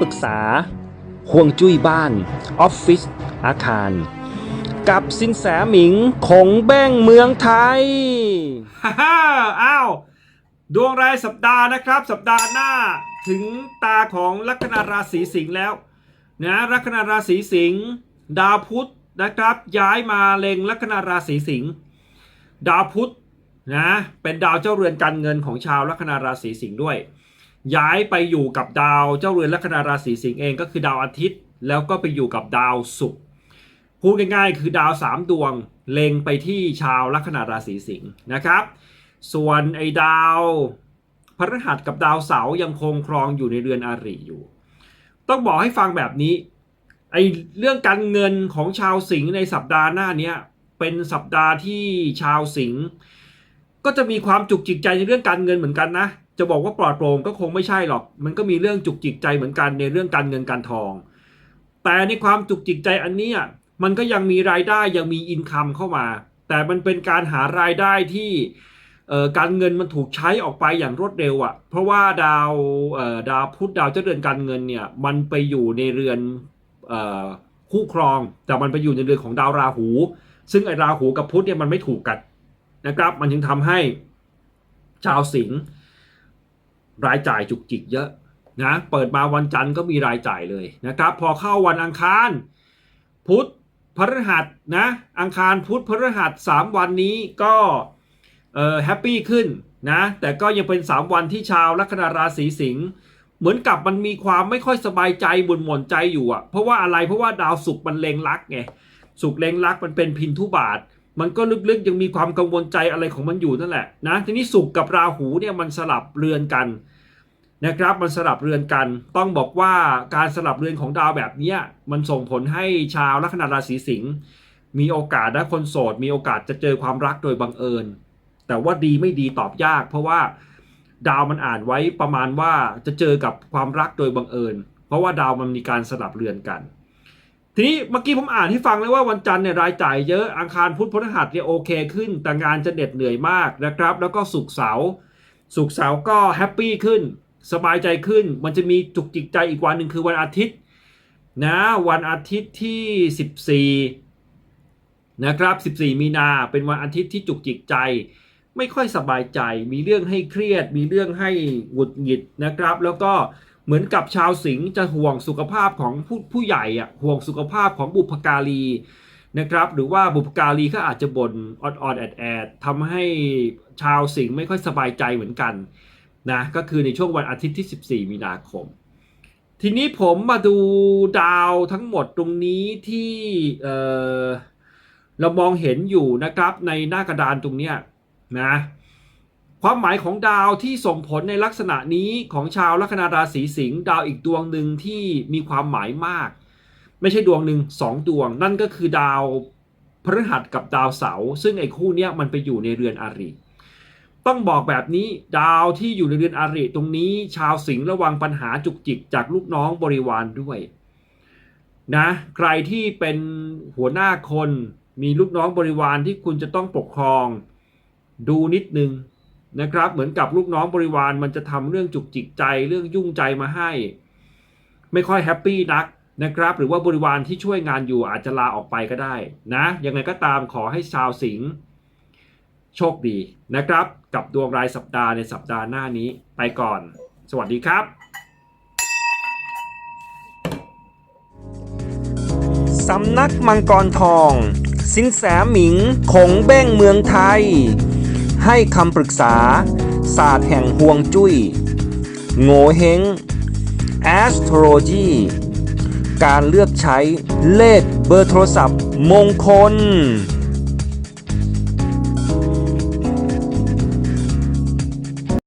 ปรึกษาห่วงจุ้ยบ้าน ออฟฟิศอาคาร กับสินแสหมิงของแบ้งเมืองไทยฮ่าอ้าวดวงรายสัปดาห์นะครับ สัปดาห์หน้าถึงตาของลัคนาราศีสิงห์แล้วนะลัคนาราศีสิงห์ดาวพุธนะครับ ย้ายมาเล็งลัคนาราศีสิงห์ดาวพุธนะเป็นดาวเจ้าเรือนการเงินของชาวลัคนาราศีสิงห์ด้วย ย้ายไปอยู่กับดาวเจ้าเรือนลัคนาราศีสิงห์เองก็คือดาวอาทิตย์ แล้วก็ไปอยู่กับดาวศุกร์พูดง่ายๆ คือดาวสามดวงเล็งไปที่ชาวลัคนาราศีสิงห์นะครับ ส่วนไอ้ดาวพฤหัสกับดาวเสาร์ยังคงครองอยู่ในเรือนอาริอยู่ ต้องบอกให้ฟังแบบนี้ไอ้เรื่องการเงินของชาวสิงห์ในสัปดาห์หน้าเนี้ยเป็นสัปดาห์ที่ชาวสิงห์ก็จะมีความจุกจิกใจในเรื่องการเงินเหมือนกันนะ จะบอกว่าปลอดโปร่งก็คงไม่ใช่หรอก มันก็มีเรื่องจุกจิกใจเหมือนกันในเรื่องการเงินการทอง แต่ในความจุกจิกใจอันนี้มันก็ยังมีรายได้ยังมีอินคัมเข้ามา แต่มันเป็นการหารายได้ที่การเงินมันถูกใช้ออกไปอย่างรวดเร็วอะ่ะ เพราะว่าดาวดาวพุธดาวเจ้าเรือนการเงินเนี่ยมันไปอยู่ในเรือนอคู่ครอง แต่มันไปอยู่ในเรือนของดาวราหู ซึ่งไอ้ราหูกับพุธเนี่ยมันไม่ถูกกันนะครับ มันจึงทำให้ชาวสิงห์ รายจ่ายจุกจิกเยอะนะเปิดมาวันจันทร์ก็มีรายจ่ายเลยนะครับ พอเข้าวันอังคาร พุธพฤหัสนะอังคารพุธพฤหัสสามวันนี้ก็เออแฮปปี้ขึ้นนะแต่ก็ยังเป็น 3 วันที่ชาวลัคนาราศีสิงห์เหมือนกับมันมีความไม่ค่อยสบายใจบุญหม่นใจอยู่อะเพราะว่าอะไรเพราะว่าดาวศุกร์มันเลงลักไงศุกร์เลงลักมันเป็นพินทุบาท มันก็ลึกๆยังมีความกังวลใจอะไรของมันอยู่นั่นแหละนะทีนี้ศุกร์กับราหูเนี่ยมันสลับเรือนกัน นะครับมันสลับเรือนกัน ต้องบอกว่าการสลับเรือนของดาวแบบนี้มันส่งผลให้ชาวลัคนาราศีสิงห์มีโอกาสนะคนโสด มีโอกาสจะเจอความรักโดยบังเอิญ แต่ว่าดีไม่ดีตอบยาก เพราะว่าดาวมันอ่านไว้ประมาณว่าจะเจอกับความรักโดยบังเอิญ เพราะว่าดาวมันมีการสลับเรือนกัน ทีนี้เมื่อกี้ผมอ่านให้ฟังแล้วว่าวันจันทร์เนี่ยรายจ่ายเยอะอังคารพุธพฤหัสเนี่ยโอเคขึ้น แต่งานจะเหน็ดเหนื่อยมากนะครับ แล้วก็สุกเสาร์สุกเสาร์ก็แฮปปี้ขึ้น สบายใจขึ้น มันจะมีจุกจิกใจอีกวันหนึ่งคือวันอาทิตย์นะวันอาทิตย์ที่ 14นะครับ14 มีนาเป็นวันอาทิตย์ที่จุกจิกใจ ไม่ค่อยสบายใจ มีเรื่องให้เครียด มีเรื่องให้หงุดหงิดนะครับ แล้วก็เหมือนกับชาวสิงห์จะห่วงสุขภาพของผู้ผู้ใหญ่อะห่วงสุขภาพของบุพการีนะครับ หรือว่าบุพการีก็อาจจะบ่นออดๆแอดแอดทำให้ชาวสิงห์ไม่ค่อยสบายใจเหมือนกัน นะก็คือในช่วงวันอาทิตย์ที่ 14 มีนาคม ทีนี้ผมมาดูดาวทั้งหมดตรงนี้ที่เออเรามองเห็นอยู่นะครับในหน้ากระดานตรงเนี้ยนะความหมายของดาวที่ส่งผลในลักษณะนี้ของชาวลัคนาราศีสิงห์ดาวอีกดวงหนึ่งที่มีความหมายมาก ไม่ใช่ดวงหนึ่งสองดวง นั่นก็คือดาวพฤหัสกับดาวเสาร์ซึ่งไอ้คู่เนี้ยมันไปอยู่ในเรือนอาริ ต้องบอกแบบนี้ดาวที่อยู่ในเรือนอาริตรงนี้ ชาวสิงห์ระวังปัญหาจุกจิกจากลูกน้องบริวารด้วยนะใครที่เป็นหัวหน้าคนมีลูกน้องบริวารที่คุณจะต้องปกครอง ดูนิดนึงนะครับ เหมือนกับลูกน้องบริวารมันจะทำเรื่องจุกจิกใจเรื่องยุ่งใจมาให้ ไม่ค่อยแฮปปี้นักนะครับ หรือว่าบริวารที่ช่วยงานอยู่อาจจะลาออกไปก็ได้นะยังไงก็ตามขอให้ชาวสิงห์ โชคดีนะครับ กับดวงรายสัปดาห์ในสัปดาห์หน้านี้ไปก่อน สวัสดีครับสำนักมังกรทอง สินแสหมิงคงเบ้งเมืองไทย ให้คำปรึกษา ศาสตร์แห่งห่วงจุย้ย โงเฮง astrology การเลือกใช้เลขเบอร์โทรศัพท์มงคล